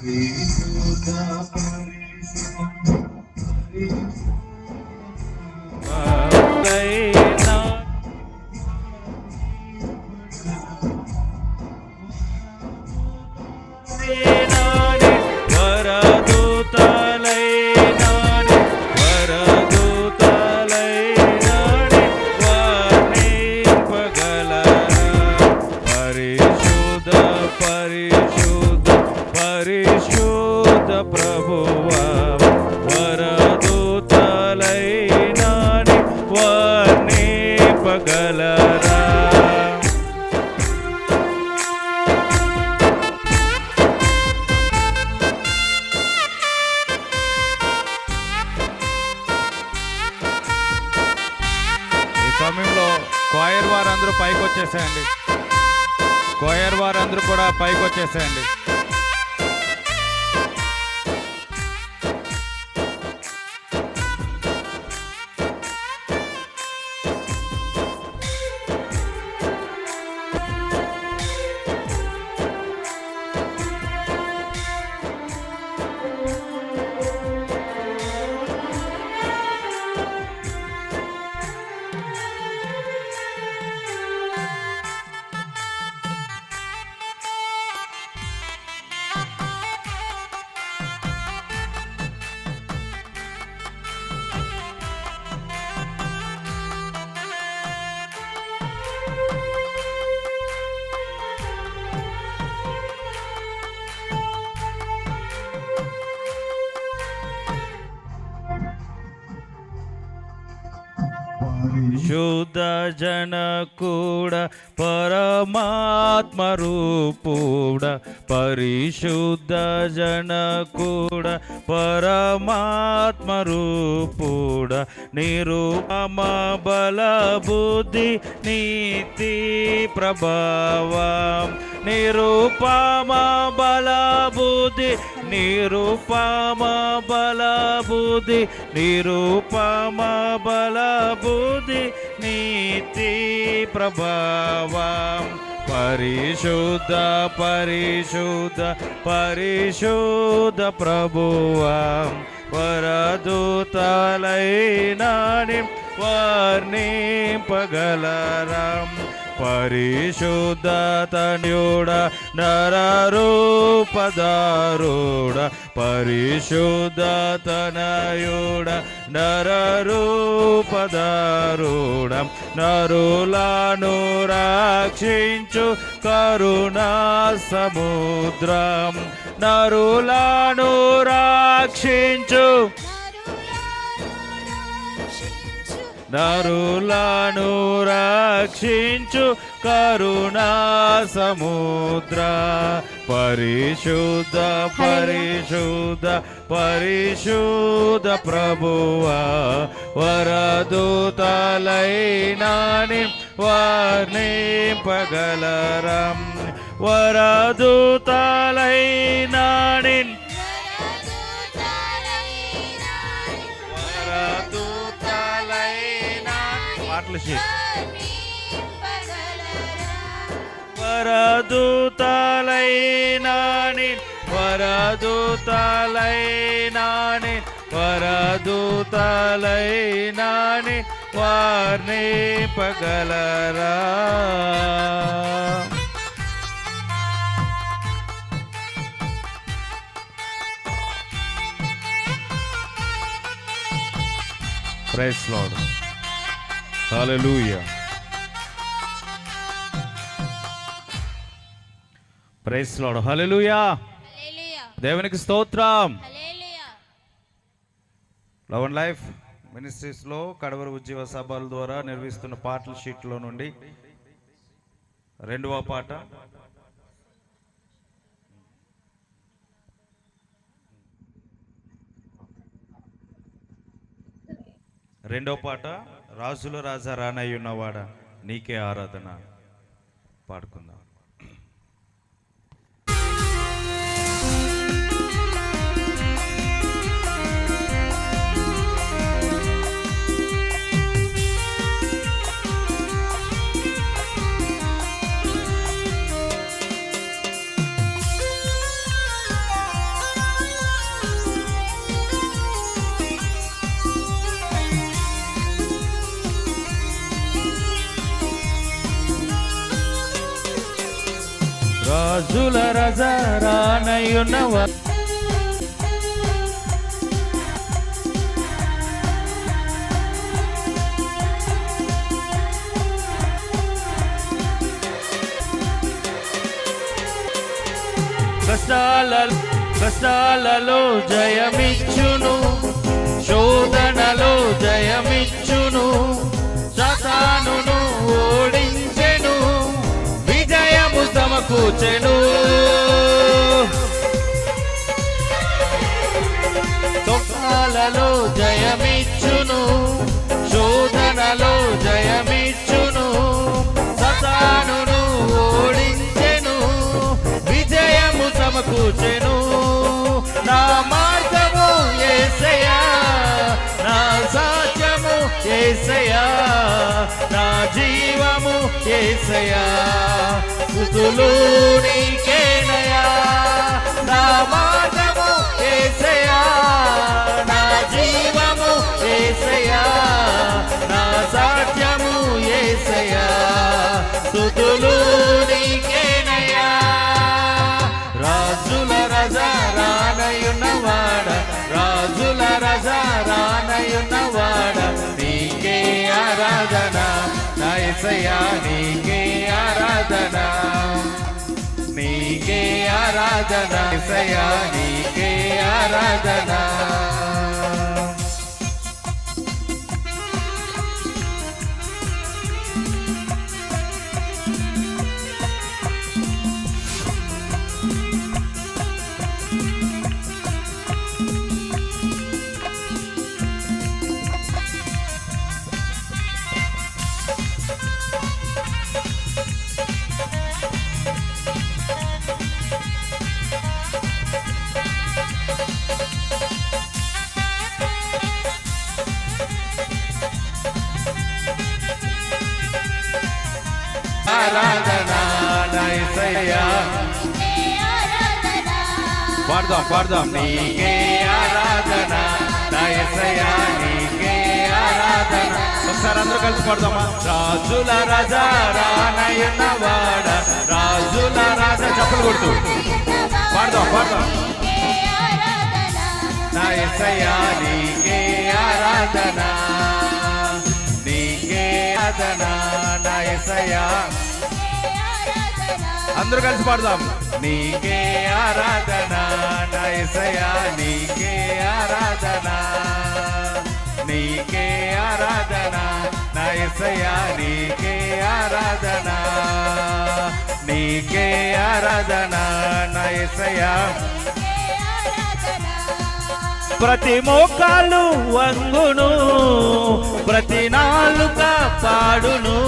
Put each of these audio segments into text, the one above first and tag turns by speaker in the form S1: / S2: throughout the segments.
S1: పరిశుద్ధ పరిశుద్ధ
S2: అయినా అందరూ పైకి వచ్చేసేయండి కోయర్ వారందరూ కూడా పైకి వచ్చేసేయండి જન કુળ પરમા పరమాత్మ పరిశుద్ధ జన కూడా పరమాత్మ రూపుడ నిరుపమ బల బుద్ధి నీతి ప్రభావం. నిరుపమ బల బుద్ధి నిరుపమ బల బుద్ధి నిరుపమ బల బుద్ధి నీతి ప్రభావం. పరిశుద్ధ పరిశుద్ధ పరిశుద్ధ ప్రభువాం. వరదూతలైనాని వర్ణింపగలరం. పరిశుద్ధ తన్యుడ నరరూపదారుడ పరిశుద్ధ తనయుడ నరరూపదారుడ నరులను రక్షించు కరుణా సముద్రం నరులను రక్షించు నరులను రక్షించు కరుణా సముద్ర పరిశుద్ధ పరిశుద్ధ పరిశుద్ధ ప్రభువా వరదూతలైనాని వర్ణింపగలరం. వరదూతలైనాని వరదూతలైనాని వరదూతలైనాని వరదూతలైనాని వారిని పగలరా. Praise Lord. Hallelujah praise Lord hallelujah దేవునికి స్తోత్రం. లవ్ అండ్ లైఫ్ మినిస్ట్రీస్లో కడవర ఉద్యోగ సభల ద్వారా నిర్వహిస్తున్న పాటల షీట్లో నుండి రెండవ పాట. రెండవ పాట. రాజుల రాజా రానయ్యున్నవాడ నీకే ఆరాధన. పాడుకుందాం. రానయున్నవా కష్టాల కష్టాలలో జయమిచ్చును శోధనలో జయమిచ్చును సతానును ఓడించెను విజయము సమకూచెను శోధనలో జయమిచ్చును సతానును ఓడించెను విజయము సమకూచెను నా మార్గము ఏసయా నా సాధ్యము ఏసయా నా జీవము ఏసయా స్థుతులు నీకేనయా నా మార్గము సాధ్యము ఏసయా స్థుతులు నీకేనయా రాజుల రజ రానయున్నవాడ రాజుల రజ రానయున్నవాడ నీకే ఆరాధన. నైసయా నీకే ఆరాధన. నీకే ఆరాధన. నైసయా నీకే ఆరాధన. ఆరాధన నైసయా పాడదాం పాడదాం. నీకే ఆరాధన నయసయా నీకే ఆరాధన. ఒకసారి అందరూ కలిసి పాడదామా? రాజుల రాజా రానయ్యన్న వాడ రాజుల రాజా చప్పలు కొడుతూ. పాడదాం పాడదాం. నయసయా నీకే ఆరాధన. నీకే ఆరాధన నయసయా అందరూ కలిసి పాడదాం. నీకే ఆరాధన నయసయా నీకే ఆరాధనా. నీకే ఆరాధనా నయసయా నీకే ఆరాధనా. నీకే ఆరాధనా నయసయా ప్రతి మోకాలు వంగును ప్రతి నాలుక పాడును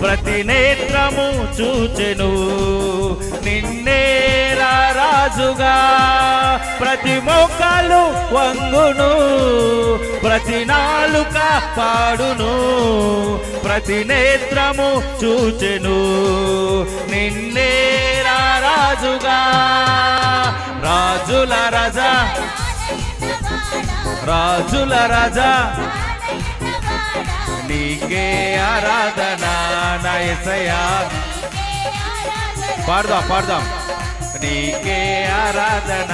S2: ప్రతి నేత్రము చూచెను. నిన్నే రాజుగా ప్రతి మోకాలు వంగును ప్రతి నాలుక పాడును ప్రతి నేత్రము చూచెను. నిన్నే రాజుగా రాజుల రజా. రాజుల రాజా నీకే ఆరాధన నయసయా. పాడదాం పాడదాం. నీకే ఆరాధన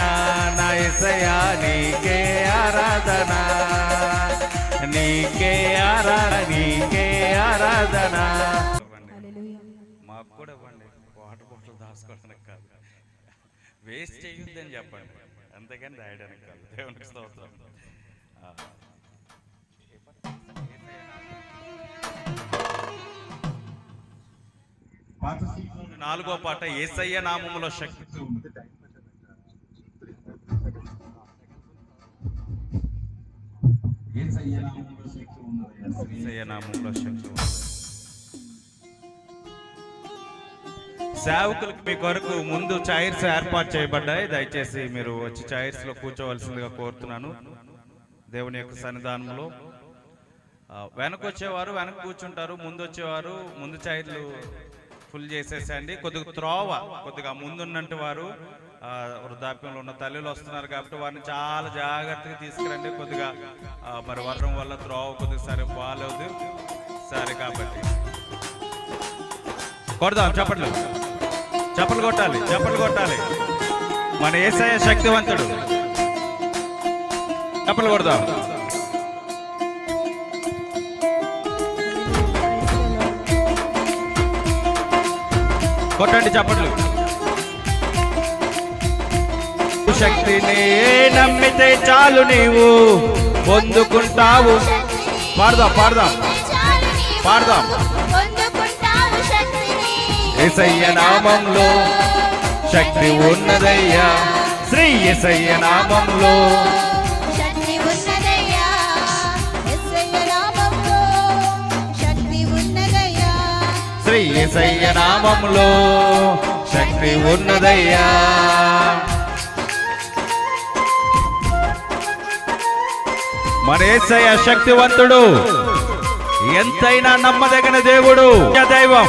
S2: నయసయా నీకే ఆరాధన. నీకే ఆరాధన నీకే ఆరాధన. మాకు కూడా ఇవ్వండి. వాటర్ బాటిల్ దాచుకోవడానికి కాదు. వేస్ట్ చేయొద్దని చెప్పండి. అంతేగాని రాయడానికి కాదు. దేవునికి స్తోత్రం. నాలుగో పాట ఏసయ్య నామములో శక్తి. ఏసయ్య. సేవకులకు మీ కొరకు ముందు చైర్స్ ఏర్పాటు చేయబడ్డాయి దయచేసి మీరు వచ్చి చైర్స్లో కూర్చోవలసిందిగా కోరుతున్నాను దేవుని యొక్క సన్నిధానంలో. వెనక వచ్చేవారు వెనక కూర్చుంటారు ముందు వచ్చేవారు ముందు చైర్లు ఫుల్ చేసేసండి కొద్దిగా త్రోవ కొద్దిగా ముందున్నట్టు వారు వృద్ధాప్యంలో ఉన్న తల్లులు వస్తున్నారు కాబట్టి వారిని చాలా జాగ్రత్తగా తీసుకురండి. కొద్దిగా మరి వర్షం వల్ల త్రోవ కొద్దిగా సరే బాగాలేదు సరే కాబట్టి. కొడదాం చప్పట్లు. చప్పలు కొట్టాలి చప్పలు కొట్టాలి. మన ఏసయ్య శక్తివంతుడు. చెప్పలు కొడదాం. కొట్టండి చప్పట్లు. శక్తిని నమ్మితే చాలు నీవు. పొందుకుంటావు. పాడదాం పాడదాం. పాడదాం. ఎసయ్య నామంలో శక్తి ఉన్నదయ్యా. శ్రీ ఎసయ్య నామంలో ఏసయ్య నామంలో శక్తి ఉన్నదయ్యా. మన ఏసయ్య శక్తివంతుడు ఎంతైనా నమ్మదగిన దేవుడు. దైవం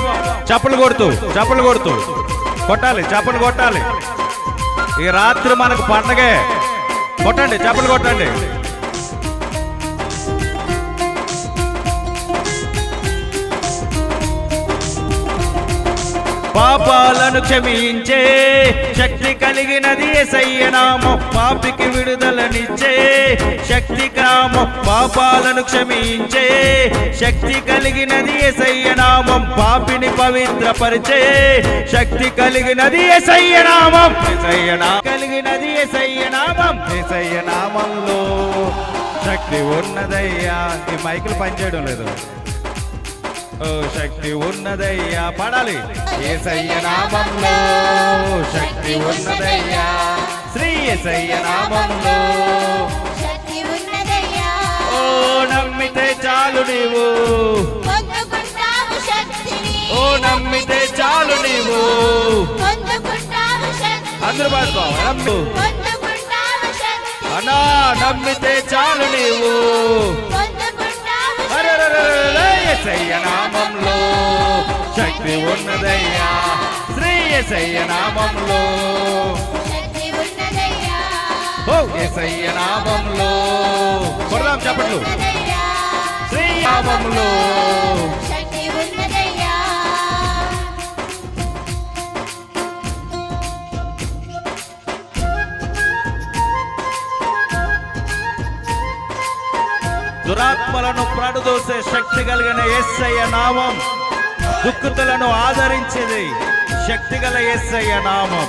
S2: చప్పలు కొడుతూ చప్పలు కొడుతూ. కొట్టాలి చప్పలు కొట్టాలి. ఈ రాత్రి మనకు పండగే. కొట్టండి చప్పలు కొట్టండి. పాపాలను క్షమించే శక్తి కలిగినది ఎసయ్యనామం పాపికి విడుదలనిచ్చే శక్తి గ్రామం. పాపాలను క్షమించే శక్తి కలిగినది ఎసయ్యనామం పాపిని పవిత్రపరిచే శక్తి కలిగినది ఎసయ్యనామం ఎసయ్యనా కలిగినది ఎసయ్యనామం ఎసయ్యనామంలో శక్తి ఉన్నదయ్యా. ఈ మైకులు పనిచేయడం లేదు. శక్తి ఉన్నదయ్యా పాడాలి. ఏసయ్య నామంలో శక్తి ఉన్నదయ్యా. శ్రీ ఏసయ్య నామంలో
S3: శక్తి ఉన్నదయ్యా.
S2: ఓ నమ్మితే చాలు నీవు. ఓ నమ్మితే చాలు నీవు. అందరూ పాడుకో నమ్ము. అన్నా నమ్మితే చాలు నీవు. యేసయ్య నామంలో. శక్తి ఉన్నదయ్యా శ్రీ నామంలో. ఓ ఏసయ్య నామంలో. కొడదాం చప్పట్లు శ్రీ నామంలో పాడుదోసే శక్తి కలిగిన ఎస్ఐ నామం. దుక్కుతులను ఆదరించేది శక్తి గల ఎస్ఐ నామం.